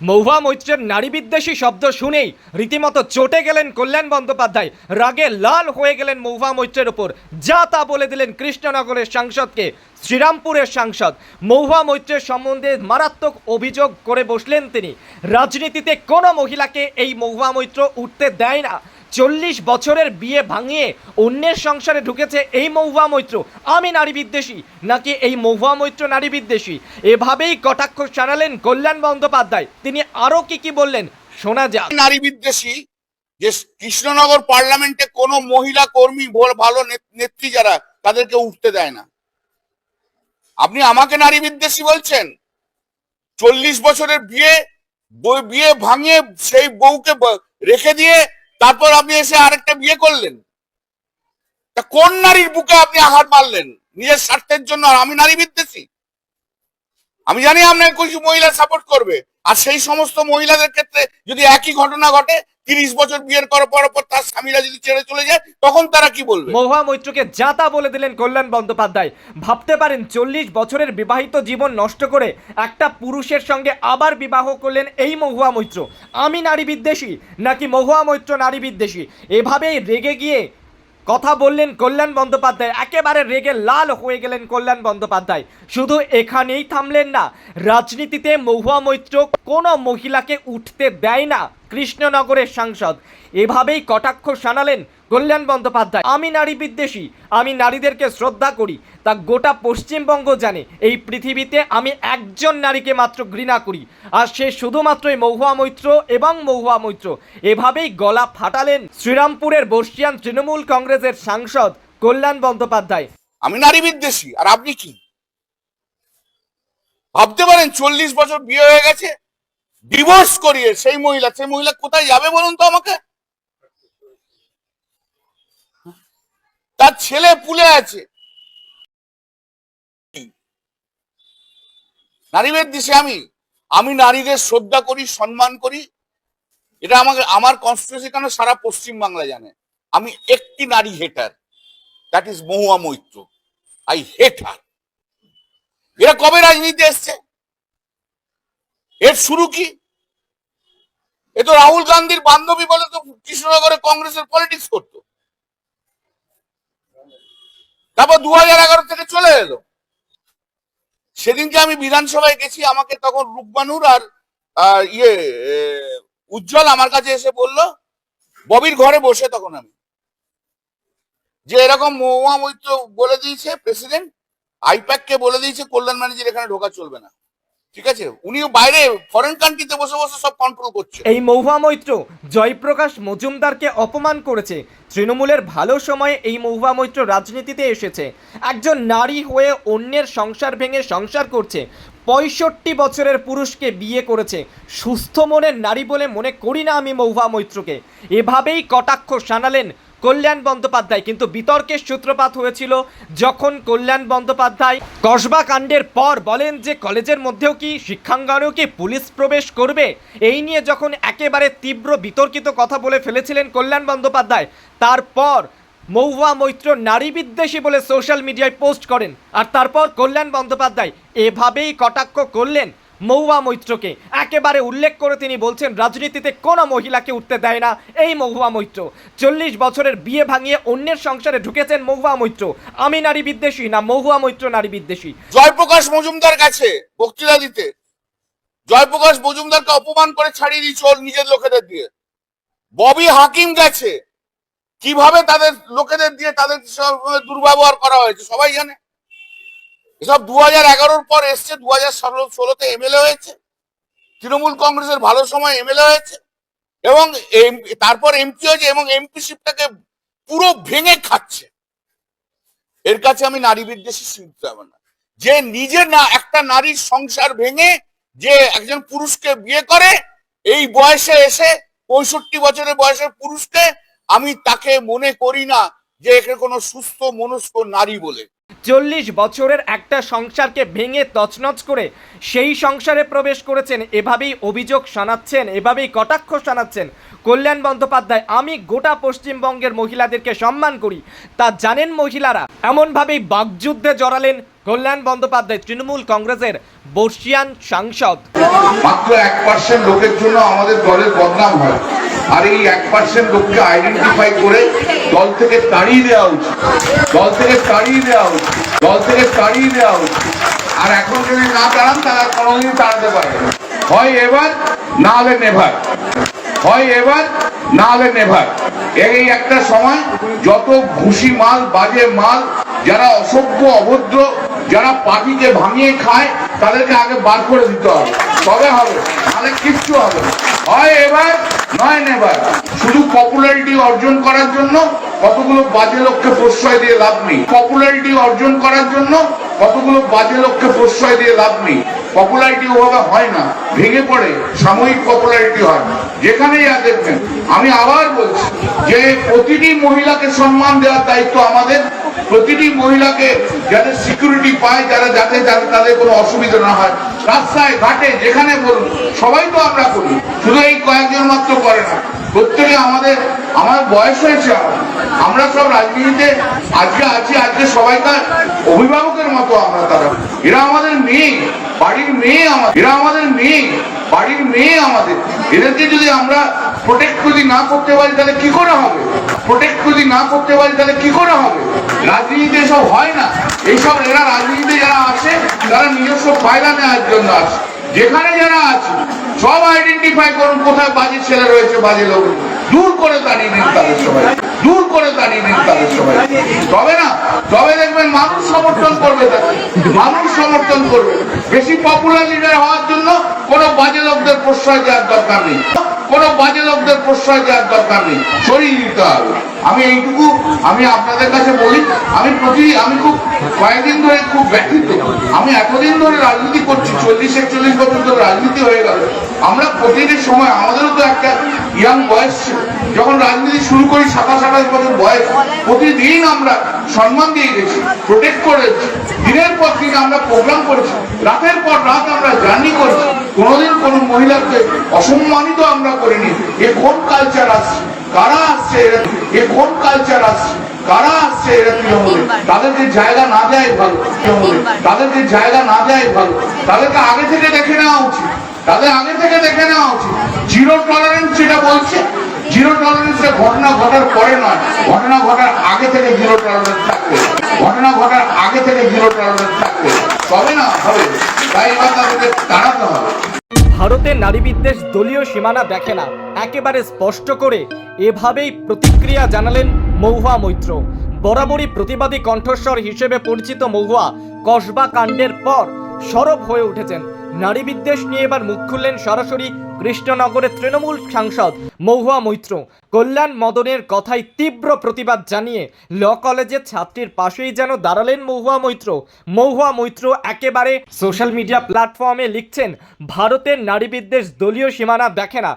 মহুয়া মৈত্রের নারী বিদ্বেষী শব্দ শুনেই রীতিমতো চটে গেলেন কল্যাণ বন্দ্যোপাধ্যায়। রাগে লাল হয়ে গেলেন মৌভা মৈত্রের ওপর যা তা বলে দিলেন কৃষ্ণনগরের সাংসদকে, শ্রীরামপুরের সাংসদ। মৌভা মৈত্রের সম্বন্ধে মারাত্মক অভিযোগ করে বসলেন তিনি। রাজনীতিতে কোনো মহিলাকে এই মৌভা মৈত্র উঠতে দেয় না। চল্লিশ বছরের বিয়ে ভাঙিয়ে অন্যের সংসারে ঢুকেছে এই মহুয়া মৈত্র। আমি নারী বিদ্বেষী, নাকি এই মহুয়া মৈত্র নারী বিদ্বেষী? এভাবেই কটাক্ষ জানালেন কল্যাণ বন্দ্যোপাধ্যায়। তিনি আরও কি কি বললেন, শোনা যাক। নারী বিদ্বেষী, যে কৃষ্ণনগর পার্লামেন্টে কোনো মহিলা কর্মী ভালো নেত- নেত্রী যারা, তাদেরকে উঠতে দেয় না। আপনি আমাকে নারী বিদ্বেষী বলছেন? চল্লিশ বছরের বিয়ে বিয়ে ভাঙিয়ে সেই বউকে রেখে দিয়ে তারপর আপনি এসে আরেকটা বিয়ে করলেন। তা কোন নারীর বুকে আপনি আঘাত মারলেন? নিজের স্বার্থের জন্য, আর আমি নারী বিদ্বেষী। আমি জানি আপনাকে কিছু মহিলা সাপোর্ট করবে, আর সেই সমস্ত মহিলাদের ক্ষেত্রে যদি একই ঘটনা ঘটে তিরিশ বছর বিয়ের করার পর পর তার স্বামীরা যদি ছেড়ে চলে যায়, তখন তারা কি বলবে? মহুয়া মৈত্রকে যাতা বলে দিলেন কল্যাণ বন্দ্যোপাধ্যায়। ভাবতে পারেন, চল্লিশ বছরের বিবাহিত জীবন নষ্ট করে একটা পুরুষের সঙ্গে আবার বিবাহ করলেন এই মহুয়া মৈত্র। আমি নারী বিদ্বেষী, নাকি মহুয়া মৈত্র নারী বিদ্বেষী? এভাবেই রেগে গিয়ে কথা বললেন কল্যাণ বন্দ্যোপাধ্যায়। একেবারে রেগে লাল হয়ে গেলেন কল্যাণ বন্দ্যোপাধ্যায়। শুধু এখানেই থামলেন না, রাজনীতিতে মহুয়া মৈত্র কোনো মহিলাকে উঠতে দেয় না। কৃষ্ণনগরের সাংসদ। এভাবেই কটাক্ষ শানালেন কল্যাণ বন্দ্যোপাধ্যায়। আমি নারী বিদ্বেষী, আমি নারীদেরকে শ্রদ্ধা করি। তা গোটা পশ্চিমবঙ্গ জানে। এই পৃথিবীতে আমি একজন নারীকে মাত্র ঘৃণা করি। আর সে শুধুমাত্রই মহুয়া মৈত্র এবং মহুয়া মৈত্র। এভাবেই গলা ফাটালেন শ্রীরামপুরের বর্ষিয়ান তৃণমূল কংগ্রেসের সাংসদ কল্যাণ বন্দ্যোপাধ্যায়। আমি নারী বিদ্বেষী, আর আপনি কি? ভাবতে পারেন চল্লিশ বছর বিয়ে হয়ে গেছে ডিভোর্স করিয়ে সেই মহিলা সেই মহিলা কোথায় যাবে বলুন তো আমাকে? তার ছেলে পুলে আছে। নারীদের দেশে আমি আমি নারীদের শ্রদ্ধা করি, সম্মান করি। এটা আমাকে, আমার কনস্টিটিউশন কেন সারা পশ্চিম বাংলা জানে? আমি একটি নারী hater that is Mahua Moitra. I hate her এরা কবে রাজনীতি এসছে? এর শুরু কি? এ তো রাহুল গান্ধীর বান্ধবী বলে তো কৃষ্ণনগরে কংগ্রেসের পলিটিক্স করতো। তারপর দু হাজার এগারো থেকে চলে এলো। সেদিনকে আমি বিধানসভায় গেছি, আমাকে তখন রূপবানুর আর ইয়ে উজ্জ্বল আমার কাছে এসে বলল, ববির ঘরে বসে তখন আমি। যে এরকম মহুয়া মৈত্র বলে দিয়েছে প্রেসিডেন্ট আইপ্যাক কে বলে দিয়েছে, কল্যাণ ম্যানেজার এখানে ঢোকা চলবে না। ঠিক আছে? উনিও বাইরে ফরেন কান্ট্রিতে বসে বসে সব কন্ট্রোল করছে। এই মহুয়া মৈত্র জয়প্রকাশ মজুমদারকে অপমান করেছে। তৃণমূলের ভালো সময়ে এই মহুয়া মৈত্র রাজনীতিতে এসেছে। একজন নারী হয়ে অন্যের সংসার ভেঙে সংসার করছে। পঁয়ষট্টি বছরের পুরুষকে বিয়ে করেছে। সুস্থ মনের নারী বলে মনে করি না আমি মহুয়া মৈত্রকে। এভাবেই কটাক্ষ শানালেন কল্যাণ বন্দ্যোপাধ্যায়। কিন্তু বিতর্কের সূত্রপাত হয়েছিল যখন কল্যাণ বন্দ্যোপাধ্যায় কসবা কাণ্ডের পর বলেন যে কলেজের মধ্যেও কি শিক্ষাঙ্গনেও কি পুলিশ প্রবেশ করবে? এই নিয়ে যখন একেবারে তীব্র বিতর্কিত কথা বলে ফেলেছিলেন কল্যাণ বন্দ্যোপাধ্যায়, তারপর মহুয়া মৈত্র নারী বিদ্বেষী বলে সোশ্যাল মিডিয়ায় পোস্ট করেন। আর তারপর কল্যাণ বন্দ্যোপাধ্যায় এভাবেই কটাক্ষ করলেন। মহুয়া মৈত্রকে। একেবারে উল্লেখ করে তিনি বলছেন, রাজনীতিতে কোনো মহিলাকে উঠতে দেয় না এই মহুয়া মৈত্র। চল্লিশ বছরের বিয়ে ভাঙিয়ে অন্যের সংসারে ঢুকেছেন মহুয়া মৈত্র। আমি নারী বিদ্বেষী না মহুয়া মৈত্র নারী বিদ্বেষী। জয়প্রকাশ মজুমদার কাছে বক্তৃতা দিতে। জয়প্রকাশ মজুমদারকে অপমান করে ছাড়িয়ে দিয়েছে ওর নিজের লোকেদের দিয়ে। ববি হাকিম গেছে। কীভাবে তাদের লোকেদের দিয়ে তাদের দুর্ব্যবহার করা হয়েছে, সবাই জানে। এসব দু হাজার এগারোর পর এসছে, দু হাজার ষোলো, ষোলোতে এমএলএ হয়েছে। তৃণমূল কংগ্রেসের ভালো সময় এমএলএ হয়েছে এবং তারপর এমপি হয়েছে এবং এমপি এমপিশিপটাকে পুরো ভেঙে খাচ্ছে। এর কাছে আমি নারী বিদ্বেষী শিখতে হবে না। যে নিজে না, একটা নারীর সংসার ভেঙে যে একজন পুরুষকে বিয়ে করে, এই বয়সে এসে পঁয়ষট্টি বছরের বয়সের পুরুষকে আমি তাকে মনে করি না যে একে কোনো সুস্থ, মনস্ক নারী বলে। চল্লিশ বছরের একটা সংসারকে ভেঙে তছনছ করে সেই সংসারে প্রবেশ করেছেন, এভাবেই অভিযোগ শোনাচ্ছেন, এভাবেই কটাক্ষ শোনাচ্ছেন। কল্যাণ বন্দ্যোপাধ্যায়, আমি গোটা পশ্চিমবঙ্গের মহিলাদেরকে সম্মান করি, তা জানেন মহিলারা? এমনভাবেই বাগযুদ্ধে জড়ালেন কল্যাণ বন্দ্যোপাধ্যায়, তৃণমূল কংগ্রেসের বর্ষিয়ান সাংসদ। মাত্র এক পার্সেন্ট লোকের জন্য আমাদের দলের বদনাম হয়। আর এই এক পার্সেন্ট লোককে আইডেন্টিফাই করে দল থেকে তাড়িয়ে দেওয়া উচিত। দল থেকে তাড়িয়ে দেওয়া উচিত। দল থেকে তাড়িয়ে দেওয়া উচিত। আর এখন যদি না তাড়ান, তারা কোনোদিন তাড়াতে পারে। হয় এবার, না হলে নেভার। হয় এবার, না হলে নেভার। এই একটা সময়, যত ঘুষি মাল, বাজে মাল, যারা অসভ্য, অভদ্র, যারা পার্টিকে ভাঙিয়ে খায়, তাদেরকে আগে বার করে দিতে হবে। তবে হবে তাহলে কিচ্ছু হবে হয় এবার, নয় নেবার শুধু পপুলারিটি অর্জন করার জন্য কতগুলো বাজে লোককে প্রশ্রয় দিয়ে লাভ নেই? পপুলারিটি অর্জন করার জন্য কতগুলো বাজে লোককে প্রশ্রয় দিয়ে লাভ নেই? পপুলারিটি ওভাবে হয় না, ভেঙে পড়ে, সাময়িক পপুলারিটি হয় যেখানেই আর দেখবেন, আমি আবার বলছি যে প্রতিটি মহিলাকে সম্মান দেওয়ার দায়িত্ব আমাদের প্রতিটি মহিলাকে যাতে সিকিউরিটি পায়, যারা যাতে যাতে তাদের কোনো অসুবিধা না হয়। রাস্তায়, ঘাটে, যেখানে বলুন, সবাই তো আমরা করি। শুধু এই কয়েকজন মাত্র করে না। প্রত্যেকে আমাদের, আমার বয়স হয়েছে আমরা। সব রাজনীতিতে আজকে আছি, আজকে সবাইকার অভিভাবকের মতো আমরা তারা। এরা আমাদের মেয়ে, বাড়ির মেয়ে আমাদের, এরা আমাদের মেয়ে, বাড়ির মেয়ে আমাদের। এদেরকে যদি আমরা প্রোটেক্ট যদি না করতে পারি, তাহলে কি করে হবে? প্রোটেক্ট যদি না করতে পারি, তাহলে কি করে হবে? রাজনীতিতে এসব হয় না। এইসব এরা রাজনীতিতে যারা আসে, তারা নিজস্ব ফায়দা নেওয়ার জন্য আসে। যেখানে যারা আছে, সব আইডেন্টিফাই করুন কোথায় বাজে ছেলে রয়েছে, বাজে লোক দূর করে তাড়িয়ে নিন তাদের সবাই। দূর করে তাড়িয়ে নিন তাদের সবাই। তবে না, তবে দেখবেন মানুষ সমর্থন করবে তাকে মানুষ সমর্থন করবে। বেশি পপুলার লিডার হওয়ার জন্য কোনো বাজে লোকদের প্রশ্রয় দেওয়ার দরকার নেই। কোন বাজে লোকদের প্রশ্রয় দেওয়ার দরকার নেই। সরিয়ে দিতে হবে। আমি এইটুকু আমি আপনাদের কাছে বলি, আমি প্রতি আমি খুব কয়েকদিন ধরে খুব ব্যথিত। আমি এতদিন ধরে রাজনীতি করছি, চল্লিশ একচল্লিশ বছর ধরে রাজনীতি হয়ে গেল। আমরা প্রতিটি সময়, আমাদেরও তো একটা ইয়াং বয়স ছিল। যখন রাজনীতি শুরু করি সাতাশ, আঠাশ বছর বয়স, প্রতিদিন আমরা সম্মান দিয়ে গেছি প্রোটেক্ট করেছি। দিনের পর দিন আমরা প্রোগ্রাম করেছি, রাতের পর রাত আমরা জার্নি করেছি। কোনোদিন কোনো মহিলাকে অসম্মানিত আমরা করিনি। এ কোন কালচার আসছে? কারা আসছে এ কোন কালচার আসছে? কারা আসছে এরা তৃণমূলে? তাদেরকে জায়গা না দেয় ভালো, তৃণমূলে। তাদেরকে জায়গা না দেয় ভালো। তাদেরকে আগে থেকে দেখে নেওয়া উচিত। তাদের আগে থেকে দেখে নেওয়া উচিত। জিরো টলারেন্স যেটা বলছে জিরো টলারেন্সে ঘটনা ঘটার পরে নয়। ঘটনা ঘটার আগে থেকে জিরো টলারেন্স থাকবে। ঘটনা ঘটার আগে থেকে জিরো টলারেন্স থাকবে। তবে না, হবে। তাই তাদেরকে তাড়াতে হবে। ভারতের নারী বিদ্বেষ দলীয় সীমানা দেখে না। একেবারে স্পষ্ট করে এভাবেই প্রতিক্রিয়া জানালেন মহুয়া মৈত্র। বরাবরই প্রতিবাদী কণ্ঠস্বর হিসেবে পরিচিত মহুয়া কসবা কাণ্ডের পর সরব হয়ে উঠেছেন। নারী বিদ্বেষ নিয়ে এবার মুখ খুললেন সরাসরি কৃষ্ণনগরের তৃণমূল সাংসদ মহুয়া মৈত্র। কল্যাণ মদনের কথায় তীব্র প্রতিবাদ জানিয়ে ল কলেজের ছাত্রীর পাশেই যেন দাঁড়ালেন মহুয়া মৈত্র। মহুয়া মৈত্র একেবারে সোশ্যাল মিডিয়া প্ল্যাটফর্মে লিখছেন, ভারতের নারী বিদ্বেষ দলীয় সীমানা দেখে না।